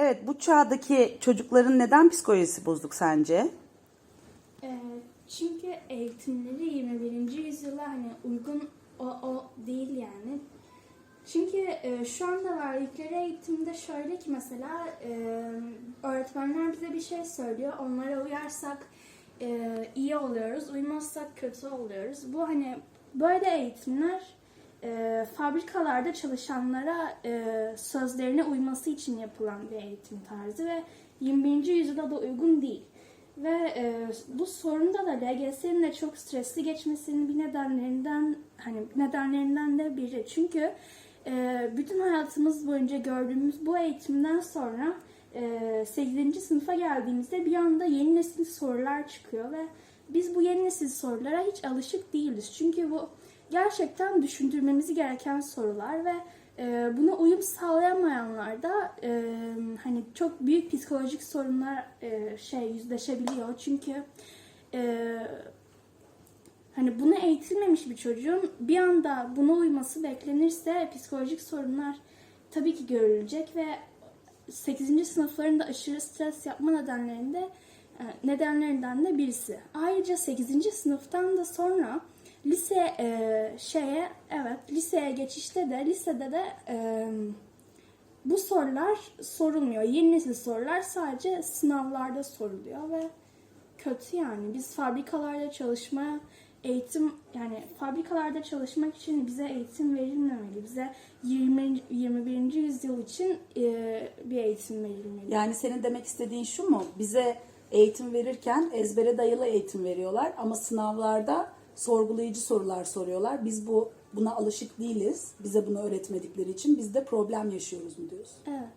Evet, bu çağdaki çocukların neden psikolojisi bozuk sence? Ee, çünkü eğitimleri 21. yüzyıla hani uygun o, o değil yani. Çünkü e, şu anda verdikleri eğitimde şöyle ki mesela e, öğretmenler bize bir şey söylüyor. Onlara uyarsak e, iyi oluyoruz, uymazsak kötü oluyoruz. Bu hani böyle eğitimler e, fabrikalarda çalışanlara e, sözlerine uyması için yapılan bir eğitim tarzı ve 21. yüzyıla da uygun değil. Ve e, bu sorunda da LGS'nin de çok stresli geçmesinin bir nedenlerinden hani nedenlerinden de biri. Çünkü e, bütün hayatımız boyunca gördüğümüz bu eğitimden sonra e, 8. sınıfa geldiğimizde bir anda yeni nesil sorular çıkıyor ve biz bu yeni nesil sorulara hiç alışık değiliz. Çünkü bu gerçekten düşündürmemizi gereken sorular ve e, buna uyum sağlayamayanlar da e, hani çok büyük psikolojik sorunlar e, şey yüzleşebiliyor. Çünkü hani buna eğitilmemiş bir çocuğun bir anda buna uyması beklenirse psikolojik sorunlar tabii ki görülecek ve 8. sınıflarında aşırı stres yapma nedenlerinde nedenlerinden de birisi. Ayrıca 8. sınıftan da sonra lise e, şeye evet liseye geçişte de lisede de e, bu sorular sorulmuyor. Yeni nesil sorular sadece sınavlarda soruluyor ve kötü yani. Biz fabrikalarda çalışmaya eğitim yani fabrikalarda çalışmak için bize eğitim verilmemeli. Bize 20 21. yüzyıl için e, bir eğitim verilmeli. Yani senin demek istediğin şu mu? Bize eğitim verirken ezbere dayalı eğitim veriyorlar ama sınavlarda sorgulayıcı sorular soruyorlar. Biz bu buna alışık değiliz. Bize bunu öğretmedikleri için biz de problem yaşıyoruz mu diyorsun? Evet.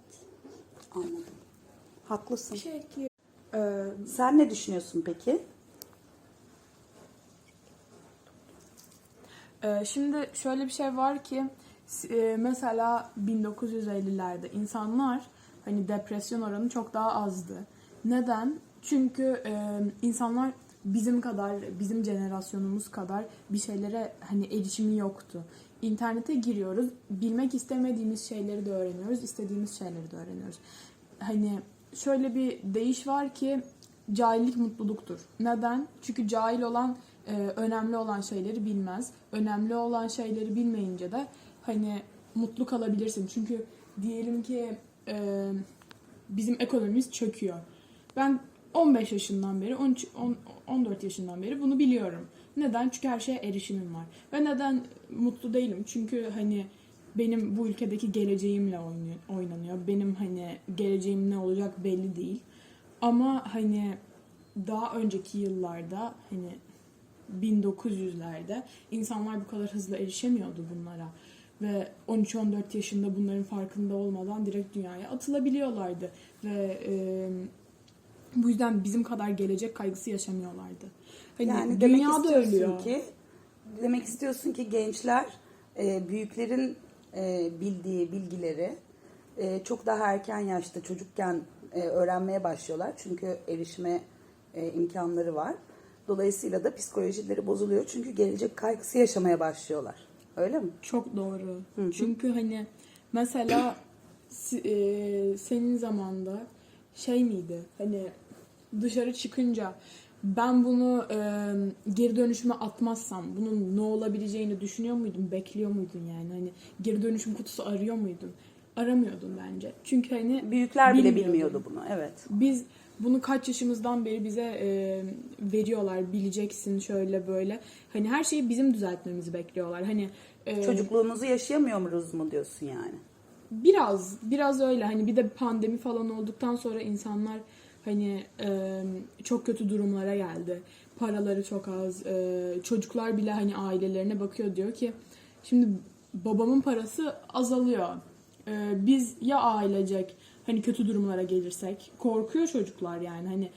Anladım. Haklısın. şey ki e, Sen ne düşünüyorsun peki? e, şimdi şöyle bir şey var ki e, mesela 1950'lerde insanlar hani depresyon oranı çok daha azdı. Neden? Çünkü e, insanlar bizim kadar, bizim jenerasyonumuz kadar bir şeylere hani erişimi yoktu. İnternete giriyoruz, bilmek istemediğimiz şeyleri de öğreniyoruz, istediğimiz şeyleri de öğreniyoruz. Hani şöyle bir deyiş var ki cahillik mutluluktur. Neden? Çünkü cahil olan e, önemli olan şeyleri bilmez. Önemli olan şeyleri bilmeyince de hani mutlu kalabilirsin. Çünkü diyelim ki e, bizim ekonomimiz çöküyor. Ben 15 yaşından beri, 13, 10 14 yaşından beri bunu biliyorum. Neden? Çünkü her şeye erişimim var. Ve neden mutlu değilim? Çünkü hani benim bu ülkedeki geleceğimle oynanıyor. Benim hani geleceğim ne olacak belli değil. Ama hani daha önceki yıllarda hani 1900'lerde insanlar bu kadar hızlı erişemiyordu bunlara. Ve 13-14 yaşında bunların farkında olmadan direkt dünyaya atılabiliyorlardı. Ve e, bu yüzden bizim kadar gelecek kaygısı yaşamıyorlardı. Hani Yani demek istiyorsun ölüyor. ki demek istiyorsun ki gençler e, büyüklerin e, bildiği bilgileri e, çok daha erken yaşta çocukken e, öğrenmeye başlıyorlar. Çünkü erişime e, imkanları var. Dolayısıyla da psikolojileri bozuluyor. Çünkü gelecek kaygısı yaşamaya başlıyorlar. Öyle mi? Çok doğru. Çünkü hani mesela e, senin zamanda şey miydi? Hani dışarı çıkınca ben bunu e, geri dönüşüme atmazsam bunun ne olabileceğini düşünüyor muydun? Bekliyor muydun yani? Hani geri dönüşüm kutusu arıyor muydun? Aramıyordun bence. Çünkü hani Büyükler bile bilmiyordu bunu. Evet. Biz bunu kaç yaşımızdan beri bize e, veriyorlar bileceksin şöyle böyle. Hani her şeyi bizim düzeltmemizi bekliyorlar. Hani e, Çocukluğumuzu yaşayamıyoruz mu diyorsun yani? Biraz, biraz öyle. Hani bir de pandemi falan olduktan sonra insanlar hani e, çok kötü durumlara geldi. Paraları çok az. e, çocuklar bile hani ailelerine bakıyor diyor ki şimdi babamın parası azalıyor. E, biz ya ailecek hani kötü durumlara gelirsek korkuyor çocuklar yani hani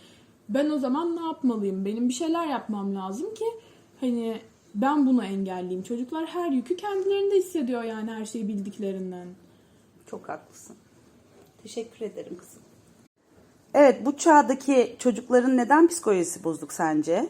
ben o zaman ne yapmalıyım? Benim bir şeyler yapmam lazım ki hani ben bunu engelleyeyim. Çocuklar her yükü kendilerinde hissediyor yani her şeyi bildiklerinden. Çok haklısın. Teşekkür ederim kızım. Evet, bu çağdaki çocukların neden psikolojisi bozuk sence?